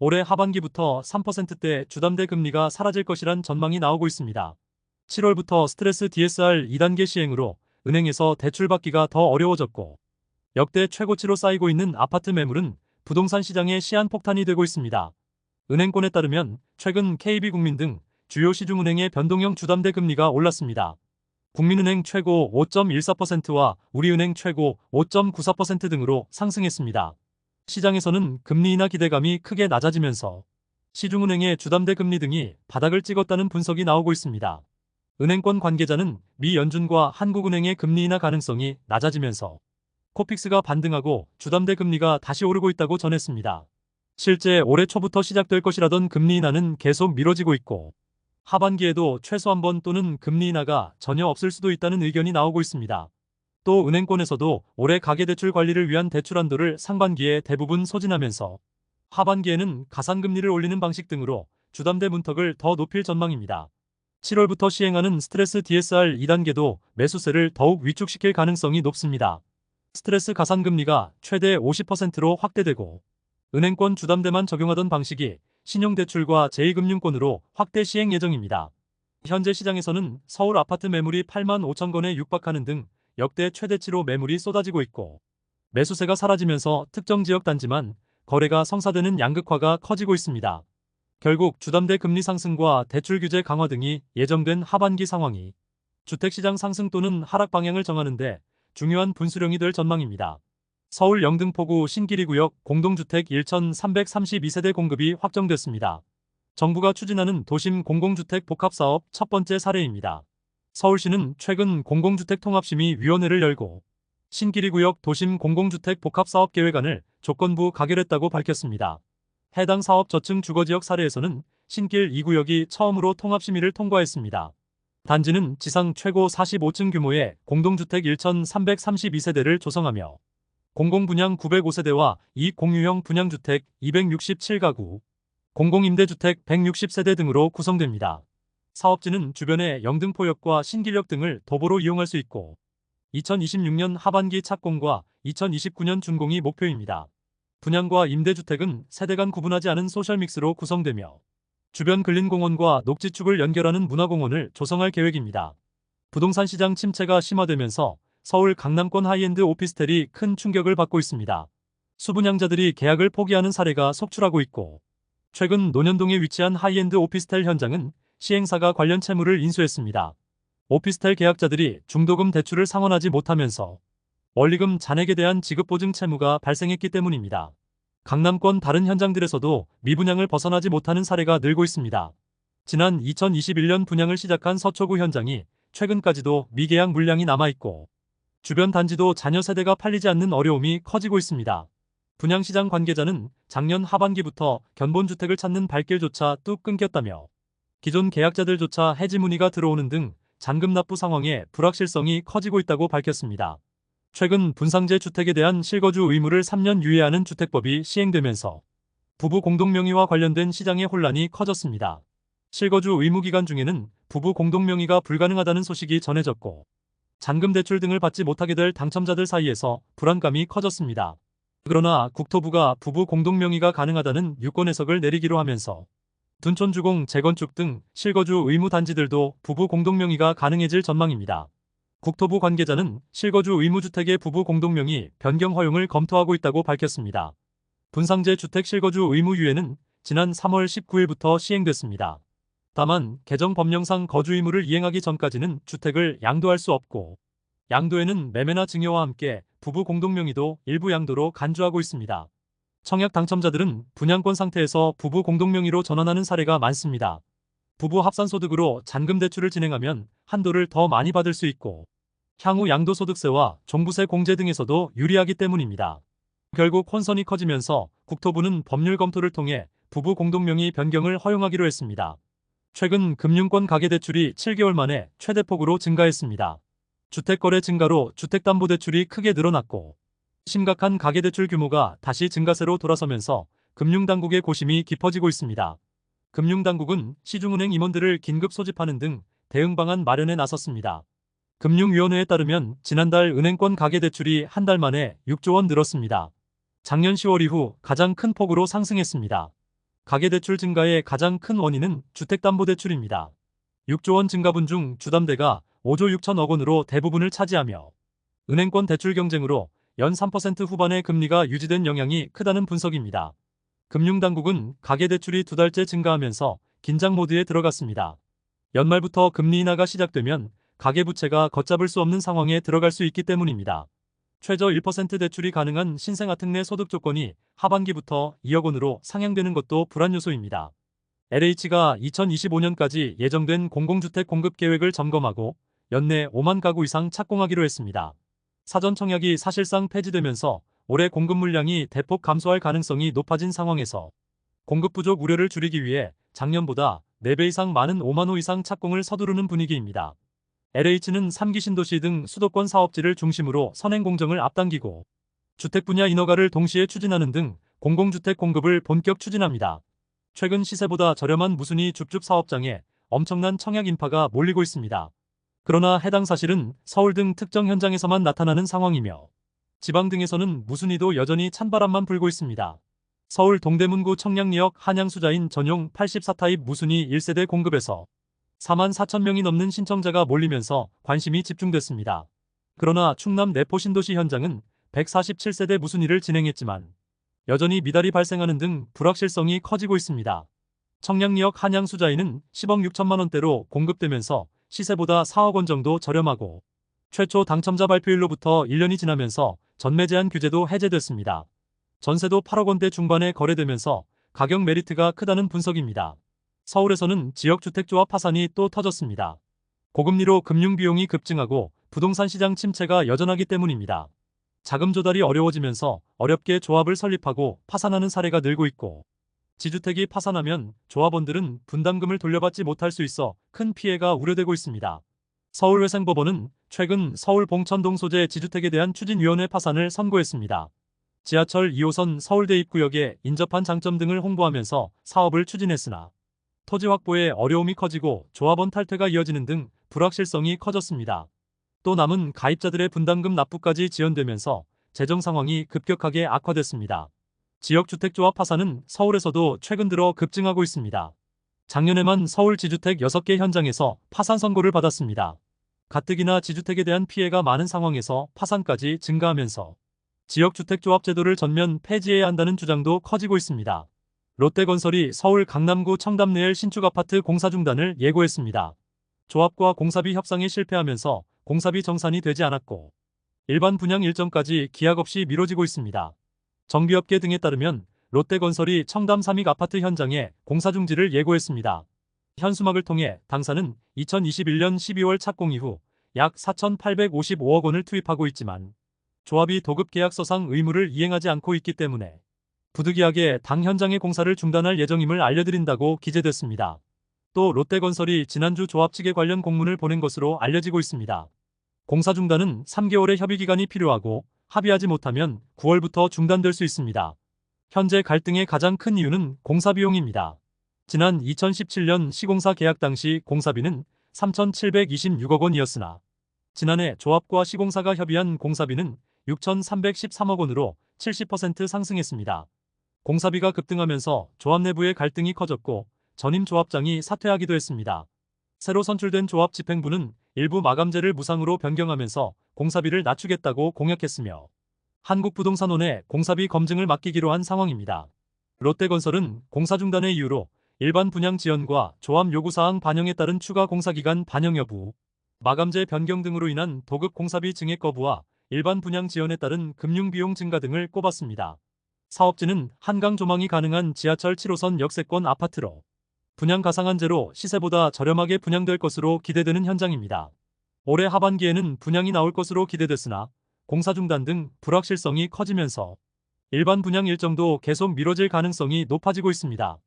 올해 하반기부터 3%대 주담대 금리가 사라질 것이란 전망이 나오고 있습니다. 7월부터 스트레스 DSR 2단계 시행으로 은행에서 대출받기가 더 어려워졌고 역대 최고치로 쌓이고 있는 아파트 매물은 부동산 시장의 시한폭탄이 되고 있습니다. 은행권에 따르면 최근 KB국민 등 주요 시중은행의 변동형 주담대 금리가 올랐습니다. 국민은행 최고 5.14%와 우리은행 최고 5.94% 등으로 상승했습니다. 시장에서는 금리 인하 기대감이 크게 낮아지면서 시중은행의 주담대 금리 등이 바닥을 찍었다는 분석이 나오고 있습니다. 은행권 관계자는 미 연준과 한국은행의 금리 인하 가능성이 낮아지면서 코픽스가 반등하고 주담대 금리가 다시 오르고 있다고 전했습니다. 실제 올해 초부터 시작될 것이라던 금리 인하는 계속 미뤄지고 있고 하반기에도 최소 한 번 또는 금리 인하가 전혀 없을 수도 있다는 의견이 나오고 있습니다. 또 은행권에서도 올해 가계대출 관리를 위한 대출 한도를 상반기에 대부분 소진하면서 하반기에는 가산금리를 올리는 방식 등으로 주담대 문턱을 더 높일 전망입니다. 7월부터 시행하는 스트레스 DSR 2단계도 매수세를 더욱 위축시킬 가능성이 높습니다. 스트레스 가산금리가 최대 50%로 확대되고 은행권 주담대만 적용하던 방식이 신용대출과 제2금융권으로 확대 시행 예정입니다. 현재 시장에서는 서울 아파트 매물이 8만 5천 건에 육박하는 등 역대 최대치로 매물이 쏟아지고 있고 매수세가 사라지면서 특정 지역 단지만 거래가 성사되는 양극화가 커지고 있습니다. 결국 주담대 금리 상승과 대출 규제 강화 등이 예정된 하반기 상황이 주택시장 상승 또는 하락 방향을 정하는데 중요한 분수령이 될 전망입니다. 서울 영등포구 신기리구역 공동주택 1,332세대 공급이 확정됐습니다. 정부가 추진하는 도심 공공주택 복합사업 첫 번째 사례입니다. 서울시는 최근 공공주택 통합심의위원회를 열고 신기리구역 도심 공공주택 복합사업 계획안을 조건부 가결했다고 밝혔습니다. 해당 사업 저층 주거지역 사례에서는 신길 2구역이 처음으로 통합심의를 통과했습니다. 단지는 지상 최고 45층 규모의 공동주택 1,332세대를 조성하며 공공분양 905세대와 이익공유형 분양주택 267가구, 공공임대주택 160세대 등으로 구성됩니다. 사업지는 주변의 영등포역과 신길역 등을 도보로 이용할 수 있고 2026년 하반기 착공과 2029년 준공이 목표입니다. 분양과 임대주택은 세대 간 구분하지 않은 소셜믹스로 구성되며 주변 근린공원과 녹지축을 연결하는 문화공원을 조성할 계획입니다. 부동산 시장 침체가 심화되면서 서울 강남권 하이엔드 오피스텔이 큰 충격을 받고 있습니다. 수분양자들이 계약을 포기하는 사례가 속출하고 있고 최근 논현동에 위치한 하이엔드 오피스텔 현장은 시행사가 관련 채무를 인수했습니다. 오피스텔 계약자들이 중도금 대출을 상환하지 못하면서 원리금 잔액에 대한 지급보증 채무가 발생했기 때문입니다. 강남권 다른 현장들에서도 미분양을 벗어나지 못하는 사례가 늘고 있습니다. 지난 2021년 분양을 시작한 서초구 현장이 최근까지도 미계약 물량이 남아있고 주변 단지도 자녀 세대가 팔리지 않는 어려움이 커지고 있습니다. 분양시장 관계자는 작년 하반기부터 견본주택을 찾는 발길조차 뚝 끊겼다며 기존 계약자들조차 해지 문의가 들어오는 등 잔금 납부 상황에 불확실성이 커지고 있다고 밝혔습니다. 최근 분상제 주택에 대한 실거주 의무를 3년 유예하는 주택법이 시행되면서 부부 공동명의와 관련된 시장의 혼란이 커졌습니다. 실거주 의무 기간 중에는 부부 공동명의가 불가능하다는 소식이 전해졌고 잔금 대출 등을 받지 못하게 될 당첨자들 사이에서 불안감이 커졌습니다. 그러나 국토부가 부부 공동명의가 가능하다는 유권 해석을 내리기로 하면서 둔촌주공 재건축 등 실거주 의무 단지들도 부부 공동명의가 가능해질 전망입니다. 국토부 관계자는 실거주 의무주택의 부부 공동명의 변경 허용을 검토하고 있다고 밝혔습니다. 분상제 주택 실거주 의무 유예는 지난 3월 19일부터 시행됐습니다. 다만 개정 법령상 거주 의무를 이행하기 전까지는 주택을 양도할 수 없고 양도에는 매매나 증여와 함께 부부 공동명의도 일부 양도로 간주하고 있습니다. 청약 당첨자들은 분양권 상태에서 부부 공동명의로 전환하는 사례가 많습니다. 부부 합산소득으로 잔금 대출을 진행하면 한도를 더 많이 받을 수 있고 향후 양도소득세와 종부세 공제 등에서도 유리하기 때문입니다. 결국 혼선이 커지면서 국토부는 법률 검토를 통해 부부 공동명의 변경을 허용하기로 했습니다. 최근 금융권 가계대출이 7개월 만에 최대폭으로 증가했습니다. 주택거래 증가로 주택담보대출이 크게 늘어났고 심각한 가계대출 규모가 다시 증가세로 돌아서면서 금융당국의 고심이 깊어지고 있습니다. 금융당국은 시중은행 임원들을 긴급 소집하는 등 대응 방안 마련에 나섰습니다. 금융위원회에 따르면 지난달 은행권 가계대출이 한 달 만에 6조 원 늘었습니다. 작년 10월 이후 가장 큰 폭으로 상승했습니다. 가계대출 증가의 가장 큰 원인은 주택담보대출입니다. 6조 원 증가분 중 주담대가 5조 6천억 원으로 대부분을 차지하며 은행권 대출 경쟁으로 연 3% 후반의 금리가 유지된 영향이 크다는 분석입니다. 금융당국은 가계대출이 두 달째 증가하면서 긴장 모드에 들어갔습니다. 연말부터 금리 인하가 시작되면 가계부채가 걷잡을 수 없는 상황에 들어갈 수 있기 때문입니다. 최저 1% 대출이 가능한 신생아특례 소득 조건이 하반기부터 2억 원으로 상향되는 것도 불안 요소입니다. LH가 2025년까지 예정된 공공주택 공급 계획을 점검하고 연내 5만 가구 이상 착공하기로 했습니다. 사전 청약이 사실상 폐지되면서 올해 공급 물량이 대폭 감소할 가능성이 높아진 상황에서 공급 부족 우려를 줄이기 위해 작년보다 4배 이상 많은 5만 호 이상 착공을 서두르는 분위기입니다. LH는 3기 신도시 등 수도권 사업지를 중심으로 선행 공정을 앞당기고 주택 분야 인허가를 동시에 추진하는 등 공공주택 공급을 본격 추진합니다. 최근 시세보다 저렴한 무순위 줍줍 사업장에 엄청난 청약 인파가 몰리고 있습니다. 그러나 해당 사실은 서울 등 특정 현장에서만 나타나는 상황이며 지방 등에서는 무순위도 여전히 찬바람만 불고 있습니다. 서울 동대문구 청량리역 한양수자인 전용 84타입 무순위 1세대 공급에서 4만 4천 명이 넘는 신청자가 몰리면서 관심이 집중됐습니다. 그러나 충남 내포 신도시 현장은 147세대 무순위를 진행했지만 여전히 미달이 발생하는 등 불확실성이 커지고 있습니다. 청량리역 한양수자인은 10억 6천만 원대로 공급되면서 시세보다 4억 원 정도 저렴하고 최초 당첨자 발표일로부터 1년이 지나면서 전매 제한 규제도 해제됐습니다. 전세도 8억 원대 중반에 거래되면서 가격 메리트가 크다는 분석입니다. 서울에서는 지역주택조합 파산이 또 터졌습니다. 고금리로 금융비용이 급증하고 부동산 시장 침체가 여전하기 때문입니다. 자금 조달이 어려워지면서 어렵게 조합을 설립하고 파산하는 사례가 늘고 있고 지주택이 파산하면 조합원들은 분담금을 돌려받지 못할 수 있어 큰 피해가 우려되고 있습니다. 서울회생법원은 최근 서울 봉천동 소재 지주택에 대한 추진위원회 파산을 선고했습니다. 지하철 2호선 서울대 입구역에 인접한 장점 등을 홍보하면서 사업을 추진했으나 토지 확보에 어려움이 커지고 조합원 탈퇴가 이어지는 등 불확실성이 커졌습니다. 또 남은 가입자들의 분담금 납부까지 지연되면서 재정 상황이 급격하게 악화됐습니다. 지역주택조합 파산은 서울에서도 최근 들어 급증하고 있습니다. 작년에만 서울 지주택 6개 현장에서 파산 선고를 받았습니다. 가뜩이나 지주택에 대한 피해가 많은 상황에서 파산까지 증가하면서 지역주택조합 제도를 전면 폐지해야 한다는 주장도 커지고 있습니다. 롯데건설이 서울 강남구 청담리엘 신축 아파트 공사 중단을 예고했습니다. 조합과 공사비 협상에 실패하면서 공사비 정산이 되지 않았고 일반 분양 일정까지 기약 없이 미뤄지고 있습니다. 정비업계 등에 따르면 롯데건설이 청담 삼익 아파트 현장에 공사 중지를 예고했습니다. 현수막을 통해 당사는 2021년 12월 착공 이후 약 4,855억 원을 투입하고 있지만 조합이 도급 계약서상 의무를 이행하지 않고 있기 때문에 부득이하게 당 현장의 공사를 중단할 예정임을 알려드린다고 기재됐습니다. 또 롯데건설이 지난주 조합 측에 관련 공문을 보낸 것으로 알려지고 있습니다. 공사 중단은 3개월의 협의 기간이 필요하고 합의하지 못하면 9월부터 중단될 수 있습니다. 현재 갈등의 가장 큰 이유는 공사 비용입니다. 지난 2017년 시공사 계약 당시 공사비는 3,726억 원이었으나 지난해 조합과 시공사가 협의한 공사비는 6,313억 원으로 70% 상승했습니다. 공사비가 급등하면서 조합 내부의 갈등이 커졌고 전임 조합장이 사퇴하기도 했습니다. 새로 선출된 조합 집행부는 일부 마감제를 무상으로 변경하면서 공사비를 낮추겠다고 공약했으며 한국부동산원에 공사비 검증을 맡기기로 한 상황입니다. 롯데건설은 공사 중단의 이유로 일반 분양 지연과 조합 요구사항 반영에 따른 추가 공사기간 반영 여부, 마감제 변경 등으로 인한 도급 공사비 증액 거부와 일반 분양 지연에 따른 금융비용 증가 등을 꼽았습니다. 사업지는 한강 조망이 가능한 지하철 7호선 역세권 아파트로 분양 가상한제로 시세보다 저렴하게 분양될 것으로 기대되는 현장입니다. 올해 하반기에는 분양이 나올 것으로 기대됐으나 공사 중단 등 불확실성이 커지면서 일반 분양 일정도 계속 미뤄질 가능성이 높아지고 있습니다.